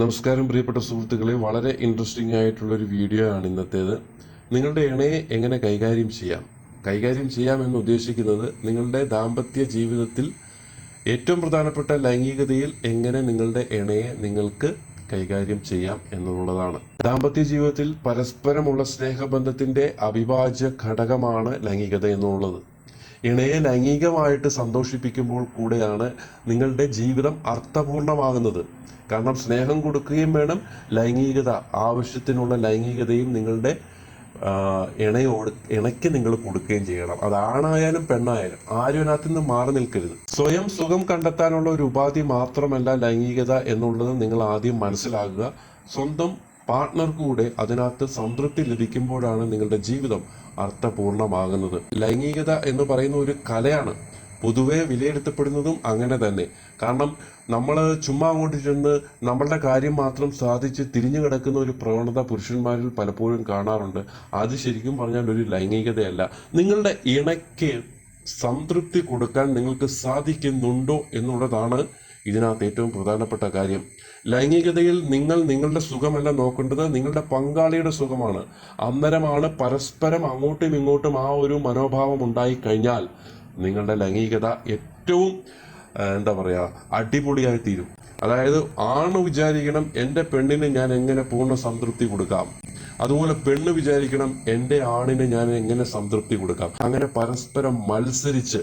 നമസ്കാരം പ്രിയപ്പെട്ട സുഹൃത്തുക്കളെ. വളരെ ഇൻട്രസ്റ്റിംഗ് ആയിട്ടുള്ള ഒരു വീഡിയോ ആണ് ഇന്നത്തേത്. നിങ്ങളുടെ ഇണയെ എങ്ങനെ കൈകാര്യം ചെയ്യാം? കൈകാര്യം ചെയ്യാം എന്ന് ഉദ്ദേശിക്കുന്നത് നിങ്ങളുടെ ദാമ്പത്യ ജീവിതത്തിൽ ഏറ്റവും പ്രധാനപ്പെട്ട ലൈംഗികതയിൽ എങ്ങനെ നിങ്ങളുടെ ഇണയെ നിങ്ങൾക്ക് കൈകാര്യം ചെയ്യാം എന്നുള്ളതാണ്. ദാമ്പത്യ ജീവിതത്തിൽ പരസ്പരമുള്ള സ്നേഹബന്ധത്തിന്റെ അവിഭാജ്യ ഘടകമാണ് ലൈംഗികത എന്നുള്ളത്. ഇണയെ ലൈംഗികമായിട്ട് സന്തോഷിപ്പിക്കുമ്പോൾ കൂടെയാണ് നിങ്ങളുടെ ജീവിതം അർത്ഥപൂർണമാകുന്നത്. കാരണം സ്നേഹം കൊടുക്കുകയും വേണം ലൈംഗികത ആവശ്യത്തിനുള്ള ലൈംഗികതയും നിങ്ങളുടെ ഇണയോട് ഇണയ്ക്ക് നിങ്ങൾ കൊടുക്കുകയും ചെയ്യണം. അത് ആണായാലും പെണ്ണായാലും ആരും അതിനകത്ത് നിന്ന് മാറി നിൽക്കരുത്. സ്വയം സുഖം കണ്ടെത്താനുള്ള ഒരു ഉപാധി മാത്രമല്ല ലൈംഗികത എന്നുള്ളത് നിങ്ങൾ ആദ്യം മനസ്സിലാക്കുക. സ്വന്തം പാർട്ട്ണർക്ക് കൂടെ അതിനകത്ത് സംതൃപ്തി ലഭിക്കുമ്പോഴാണ് നിങ്ങളുടെ ജീവിതം അർത്ഥപൂർണമാകുന്നത്. ലൈംഗികത എന്ന് പറയുന്ന ഒരു കലയാണ് പൊതുവെ വിലയിരുത്തപ്പെടുന്നതും അങ്ങനെ തന്നെ. കാരണം നമ്മൾ ചുമ്മാ അങ്ങോട്ടിരുന്ന് നമ്മളുടെ കാര്യം മാത്രം സാധിച്ച് തിരിഞ്ഞു കിടക്കുന്ന ഒരു പ്രവണത പുരുഷന്മാരിൽ പലപ്പോഴും കാണാറുണ്ട്. അത് ശരിക്കും പറഞ്ഞാൽ ഒരു ലൈംഗികതയല്ല. നിങ്ങളുടെ ഇണയ്ക്ക് സംതൃപ്തി കൊടുക്കാൻ നിങ്ങൾക്ക് സാധിക്കുന്നുണ്ടോ എന്നുള്ളതാണ് ഇതിനകത്ത് ഏറ്റവും പ്രധാനപ്പെട്ട കാര്യം ലൈംഗികതയിൽ നിങ്ങൾ നിങ്ങളുടെ സുഖമല്ല നോക്കേണ്ടത് നിങ്ങളുടെ പങ്കാളിയുടെ സുഖമാണ്. അന്നേരമാണ് പരസ്പരം അങ്ങോട്ടും ഇങ്ങോട്ടും ആ ഒരു മനോഭാവം ഉണ്ടായിക്കഴിഞ്ഞാൽ നിങ്ങളുടെ ലൈംഗികത ഏറ്റവും എന്താ പറയുക അടിപൊളിയായി തീരും. അതായത് ആണ് വിചാരിക്കണം എന്റെ പെണ്ണിന് ഞാൻ എങ്ങനെ പൂർണ സംതൃപ്തി കൊടുക്കാം. അതുപോലെ പെണ്ണ് വിചാരിക്കണം എന്റെ ആണിന് ഞാൻ എങ്ങനെ സംതൃപ്തി കൊടുക്കാം. അങ്ങനെ പരസ്പരം മത്സരിച്ച്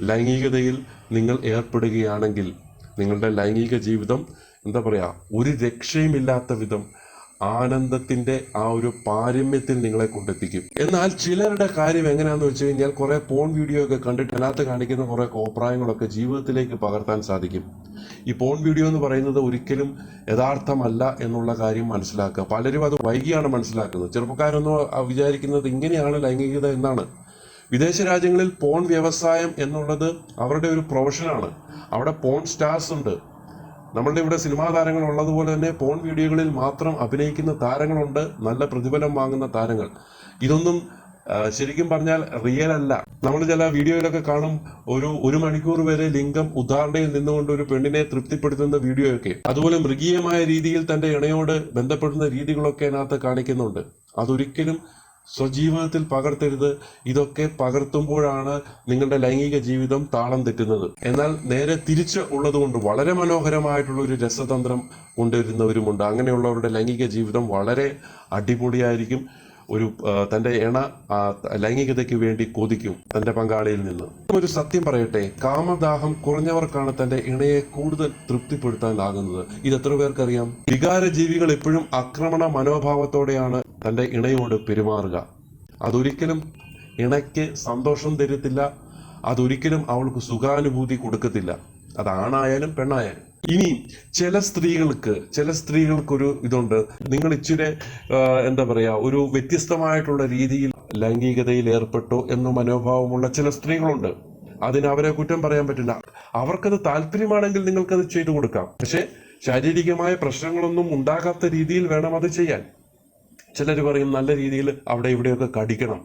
ലൈംഗികതയിൽ നിങ്ങൾ ഏർപ്പെടുകയാണെങ്കിൽ നിങ്ങളുടെ ലൈംഗിക ജീവിതം എന്താ പറയുക ഒരു രക്ഷയുമില്ലാത്ത വിധം ആനന്ദത്തിന്റെ ആ ഒരു പാരമ്യത്തിൽ നിങ്ങളെ കൊണ്ടെത്തിക്കും. എന്നാൽ ചിലരുടെ കാര്യം എങ്ങനെയാണെന്ന് വെച്ച് കഴിഞ്ഞാൽ കുറെ പോൺ വീഡിയോ ഒക്കെ കണ്ടിട്ട് അതിനകത്ത് കാണിക്കുന്ന കുറെ കോപ്രായങ്ങളൊക്കെ ജീവിതത്തിലേക്ക് പകർത്താൻ സാധിക്കും. ഈ പോൺ വീഡിയോ എന്ന് പറയുന്നത് ഒരിക്കലും യഥാർത്ഥമല്ല എന്നുള്ള കാര്യം മനസ്സിലാക്കുക. പലരും അത് വൈകിയാണ് മനസ്സിലാക്കുന്നത്. ചെറുപ്പക്കാരൊന്നും വിചാരിക്കുന്നത് ഇങ്ങനെയാണ് ലൈംഗികത എന്നാണ്. വിദേശ രാജ്യങ്ങളിൽ പോൺ വ്യവസായം എന്നുള്ളത് അവരുടെ ഒരു പ്രൊഫഷനാണ് അവിടെ പോൺ സ്റ്റാർസ് ഉണ്ട്. നമ്മളുടെ ഇവിടെ സിനിമാ താരങ്ങൾ ഉള്ളതുപോലെ തന്നെ പോൺ വീഡിയോകളിൽ മാത്രം അഭിനയിക്കുന്ന താരങ്ങളുണ്ട്. നല്ല പ്രതിഫലം വാങ്ങുന്ന താരങ്ങൾ. ഇതൊന്നും ശരിക്കും പറഞ്ഞാൽ റിയൽ അല്ല. നമ്മൾ ചില വീഡിയോയിലൊക്കെ കാണും ഒരു ഒരു മണിക്കൂർ വരെ ലിംഗം ഉദാഹരണയിൽ നിന്നുകൊണ്ട് ഒരു പെണ്ണിനെ തൃപ്തിപ്പെടുത്തുന്ന വീഡിയോയൊക്കെ. അതുപോലെ മൃഗീയമായ രീതിയിൽ തന്റെ ഇണയോട് ബന്ധപ്പെടുന്ന രീതികളൊക്കെ അതിനകത്ത് കാണിക്കുന്നുണ്ട്. അതൊരിക്കലും സ്വജീവിതത്തിൽ പകർത്തരുത്. ഇതൊക്കെ പകർത്തുമ്പോഴാണ് നിങ്ങളുടെ ലൈംഗിക ജീവിതം താളം തെറ്റുന്നത്. എന്നാൽ നേരെ തിരിച്ച് ഉള്ളതുകൊണ്ട് വളരെ മനോഹരമായിട്ടുള്ള ഒരു രസതന്ത്രം കൊണ്ടുവരുന്നവരുമുണ്ട്. അങ്ങനെയുള്ളവരുടെ ലൈംഗിക ജീവിതം വളരെ അടിപൊളിയായിരിക്കും. ഒരു തന്റെ ഇണ ലൈംഗികതയ്ക്ക് വേണ്ടി കൊതിക്കും തന്റെ പങ്കാളിയിൽ നിന്ന്. ഒരു സത്യം പറയട്ടെ കാമദാഹം കുറഞ്ഞവർക്കാണ് തന്റെ ഇണയെ കൂടുതൽ തൃപ്തിപ്പെടുത്താൻ തൃപ്തിപ്പെടുത്താനാകുന്നത് ഇത് എത്ര പേർക്കറിയാം? വികാര ജീവികൾ എപ്പോഴും ആക്രമണ മനോഭാവത്തോടെയാണ് തന്റെ ഇണയോട് പെരുമാറുക. അതൊരിക്കലും ഇണയ്ക്ക് സന്തോഷം തരത്തില്ല. അതൊരിക്കലും അവൾക്ക് സുഖാനുഭൂതി കൊടുക്കത്തില്ല. അത് ആണായാലും പെണ്ണായാലും. ഇനി ചില സ്ത്രീകൾക്ക് ചില സ്ത്രീകൾക്കൊരു ഇതുണ്ട്. നിങ്ങൾ ഇച്ചിരി എന്താ പറയുക ഒരു വ്യത്യസ്തമായിട്ടുള്ള രീതിയിൽ ലൈംഗികതയിൽ ഏർപ്പെട്ടു എന്ന മനോഭാവമുള്ള ചില സ്ത്രീകളുണ്ട്. അതിന് അവരെ കുറ്റം പറയാൻ പറ്റില്ല. അവർക്കത് താല്പര്യമാണെങ്കിൽ നിങ്ങൾക്കത് ചെയ്തു കൊടുക്കാം. പക്ഷേ ശാരീരികമായ പ്രശ്നങ്ങളൊന്നും ഉണ്ടാകാത്ത രീതിയിൽ വേണം അത് ചെയ്യാൻ. ചിലർ പറയും നല്ല രീതിയിൽ അവിടെ ഇവിടെയൊക്കെ കടിക്കണം.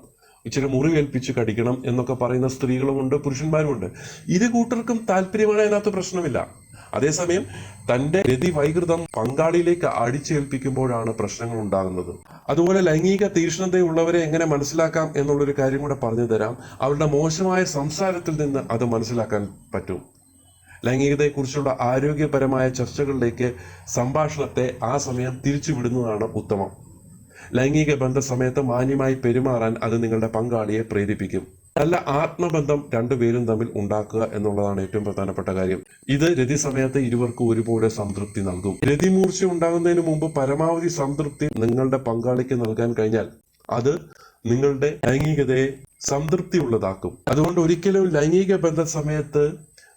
ഇച്ചിരി മുറിവേൽപ്പിച്ച് കടിക്കണം എന്നൊക്കെ പറയുന്ന സ്ത്രീകളുമുണ്ട് പുരുഷന്മാരുമുണ്ട് ഇത് കൂട്ടർക്കും താല്പര്യമാണ് അതിനകത്ത് പ്രശ്നമില്ല. അതേസമയം തന്റെ രതി വൈകൃതം പങ്കാളിയിലേക്ക് അടിച്ചേൽപ്പിക്കുമ്പോഴാണ് പ്രശ്നങ്ങൾ ഉണ്ടാകുന്നത്. അതുപോലെ ലൈംഗിക തീക്ഷ്ണതയുള്ളവരെ എങ്ങനെ മനസ്സിലാക്കാം എന്നുള്ളൊരു കാര്യം കൂടെ പറഞ്ഞു തരാം. അവരുടെ മോശമായ സംസാരത്തിൽ നിന്ന് അത് മനസ്സിലാക്കാൻ പറ്റും. ലൈംഗികതയെക്കുറിച്ചുള്ള ആരോഗ്യപരമായ ചർച്ചകളിലേക്ക് സംഭാഷണത്തെ ആ സമയം തിരിച്ചുവിടുന്നതാണ് ഉത്തമം. ലൈംഗിക ബന്ധ സമയത്ത് മാന്യമായി പെരുമാറാൻ അത് നിങ്ങളുടെ പങ്കാളിയെ പ്രേരിപ്പിക്കും. നല്ല ആത്മബന്ധം രണ്ടുപേരും തമ്മിൽ ഉണ്ടാക്കുക എന്നുള്ളതാണ് ഏറ്റവും പ്രധാനപ്പെട്ട കാര്യം. ഇത് രതി സമയത്ത് ഇരുവർക്കും ഒരുപോലെ സംതൃപ്തി നൽകും. രതിമൂർച്ച ഉണ്ടാകുന്നതിന് മുമ്പ് പരമാവധി സംതൃപ്തി നിങ്ങളുടെ പങ്കാളിക്ക് നൽകാൻ കഴിഞ്ഞാൽ അത് നിങ്ങളുടെ ലൈംഗികതയെ സംതൃപ്തി ഉള്ളതാക്കും അതുകൊണ്ട് ഒരിക്കലും ലൈംഗിക ബന്ധ സമയത്ത്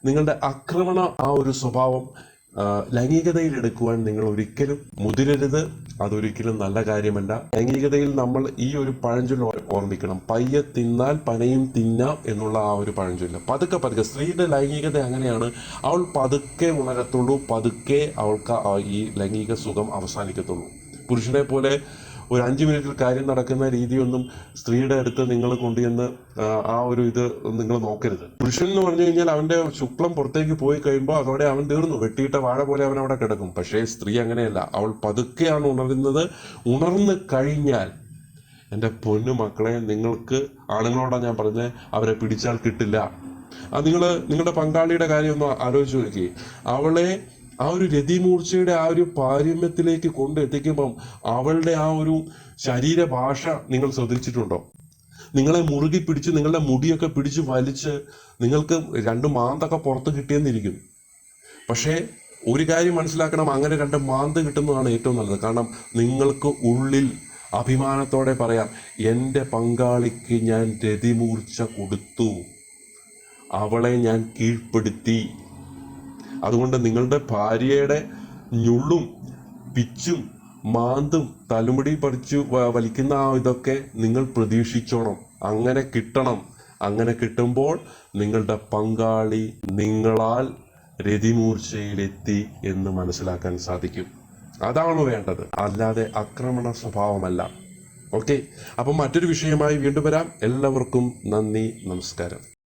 നിങ്ങളുടെ ആക്രമണ ആ ഒരു സ്വഭാവം ലൈംഗികതയിൽ എടുക്കുവാൻ നിങ്ങൾ ഒരിക്കലും മുതിരരുത്. അതൊരിക്കലും നല്ല കാര്യമല്ല. ലൈംഗികതയിൽ നമ്മൾ ഈ ഒരു പഴഞ്ചൊല്ല് ഓർ- ഓർമ്മിക്കണം. പയ്യെ തിന്നാൽ പനയും തിന്നാം എന്നുള്ള ആ ഒരു പഴഞ്ചൊല്ല്. പതുക്കെ പതുക്കെ. സ്ത്രീയുടെ ലൈംഗികത അങ്ങനെയാണ്. അവൾ പതുക്കെ ഉണരത്തുള്ളൂ. പതുക്കെ അവൾക്ക് ഈ ലൈംഗിക സുഖം അവസാനിക്കത്തുള്ളൂ. പുരുഷനെ പോലെ ഒരു അഞ്ച് മിനിറ്റിൽ കാര്യം നടക്കുന്ന രീതിയൊന്നും സ്ത്രീയുടെ അടുത്ത് നിങ്ങൾ കൊണ്ടുചെന്ന് ആ, ഒരു ഇത് നിങ്ങൾ നോക്കരുത്. പുരുഷൻ എന്ന് പറഞ്ഞു കഴിഞ്ഞാൽ അവന്റെ ശുക്ലം പുറത്തേക്ക് പോയി കഴിയുമ്പോൾ അതോടെ അവൻ തീർന്നു. വെട്ടിയിട്ട വാഴ പോലെ അവൻ അവിടെ കിടക്കും. പക്ഷേ സ്ത്രീ അങ്ങനെയല്ല. അവൾ പതുക്കെയാണ് ഉണരുന്നത് ഉണർന്നു കഴിഞ്ഞാൽ എന്റെ പൊന്നു മക്കളെ നിങ്ങൾക്ക് ആണുങ്ങളോടാണ് ഞാൻ പറഞ്ഞത് അവരെ പിടിച്ചാൽ കിട്ടില്ല. അത് നിങ്ങൾ നിങ്ങളുടെ പങ്കാളിയുടെ കാര്യം ഒന്ന് ആലോചിച്ച് നോക്കി അവളെ ആ ഒരു രതിമൂർച്ചയുടെ ആ ഒരു പാരമ്യത്തിലേക്ക് കൊണ്ടെത്തിക്കുമ്പം അവളുടെ ആ ഒരു ശരീരഭാഷ നിങ്ങൾ ശ്രദ്ധിച്ചിട്ടുണ്ടോ? നിങ്ങളെ മുറുകി പിടിച്ച് നിങ്ങളുടെ മുടിയൊക്കെ പിടിച്ച് വലിച്ച് നിങ്ങൾക്ക് രണ്ട് മാന്തൊക്കെ പുറത്ത് കിട്ടിയെന്നിരിക്കും. പക്ഷേ ഒരു കാര്യം മനസ്സിലാക്കണം അങ്ങനെ രണ്ട് മാന്ത് കിട്ടുന്നതാണ് ഏറ്റവും നല്ലത്. കാരണം നിങ്ങൾക്ക് ഉള്ളിൽ അഭിമാനത്തോടെ പറയാം എന്റെ പങ്കാളിക്ക് ഞാൻ രതിമൂർച്ച കൊടുത്തു. അവളെ ഞാൻ കീഴ്പ്പെടുത്തി. അതുകൊണ്ട് നിങ്ങളുടെ ഭാര്യയുടെ ഞുള്ളും പിച്ചും മാന്തും തലമുടി പറിച്ചു വലിക്കുന്ന ആ ഇതൊക്കെ നിങ്ങൾ പ്രതീക്ഷിച്ചോണം. അങ്ങനെ കിട്ടണം. അങ്ങനെ കിട്ടുമ്പോൾ നിങ്ങളുടെ പങ്കാളി നിങ്ങളാൽ രതിമൂർച്ചയിലെത്തി എന്ന് മനസ്സിലാക്കാൻ സാധിക്കും. അതാണ് വേണ്ടത്. അല്ലാതെ ആക്രമണ സ്വഭാവമല്ല. ഓക്കെ? അപ്പം മറ്റൊരു വിഷയമായി വീണ്ടും വരാം. എല്ലാവർക്കും നന്ദി നമസ്കാരം.